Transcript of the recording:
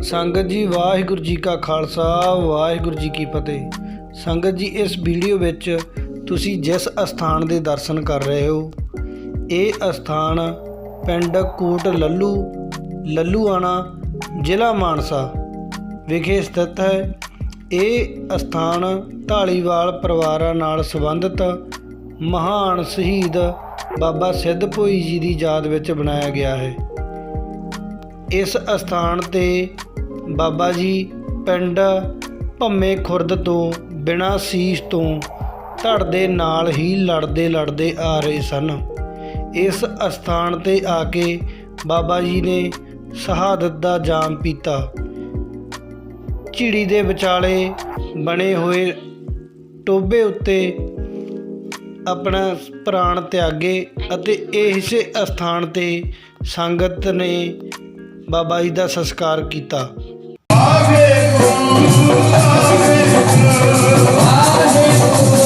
ਸੰਗਤ ਜੀ, ਵਾਹਿਗੁਰੂ ਜੀ ਕਾ ਖਾਲਸਾ, ਵਾਹਿਗੁਰੂ ਜੀ ਕੀ ਫਤਿਹ। ਸੰਗਤ ਜੀ, ਇਸ ਵੀਡੀਓ ਵਿੱਚ ਤੁਸੀਂ ਜਿਸ ਅਸਥਾਨ ਦੇ ਦਰਸ਼ਨ ਕਰ ਰਹੇ ਹੋ, ਇਹ ਅਸਥਾਨ ਪਿੰਡ ਕੋਟ ਲੱਲੂ ਲੱਲੂਆਣਾ, ਜ਼ਿਲ੍ਹਾ ਮਾਨਸਾ ਵਿਖੇ ਸਥਿਤ ਹੈ। ਇਹ ਅਸਥਾਨ ਢਾਲੀਵਾਲ ਪਰਿਵਾਰਾਂ ਨਾਲ ਸੰਬੰਧਿਤ ਮਹਾਨ ਸ਼ਹੀਦ ਬਾਬਾ ਸਿੱਧ ਭੋਈ ਜੀ ਦੀ ਯਾਦ ਵਿੱਚ ਬਣਾਇਆ ਗਿਆ ਹੈ। ਇਸ ਅਸਥਾਨ ਤੇ ਬਾਬਾ ਜੀ ਪਿੰਡ ਭੰਮੇ ਖੁਰਦ ਤੋਂ ਬਿਨਾਂ ਸੀਸ ਤੋਂ ਧੜ ਦੇ ਨਾਲ ਹੀ ਲੜਦੇ ਲੜਦੇ ਆ ਰਹੇ ਸਨ। ਇਸ ਅਸਥਾਨ ਤੇ ਆ ਕੇ ਬਾਬਾ ਜੀ ਨੇ ਸ਼ਹਾਦਤ ਦਾ ਜਾਮ ਪੀਤਾ। ਝਿੜੀ ਦੇ ਵਿਚਾਲੇ ਬਣੇ ਹੋਏ ਟੋਬੇ ਉੱਤੇ ਆਪਣਾ ਪ੍ਰਾਣ ਤਿਆਗੇ ਅਤੇ ਇਸੇ ਅਸਥਾਨ ਤੇ ਸੰਗਤ ਨੇ ਬਾਬਾ ਜੀ ਦਾ ਸੰਸਕਾਰ ਕੀਤਾ। ਆਵੇ ਗੁਰੂ ਆਵੇ ਗੁਰੂ। ਆਵੇ ਗੁਰੂ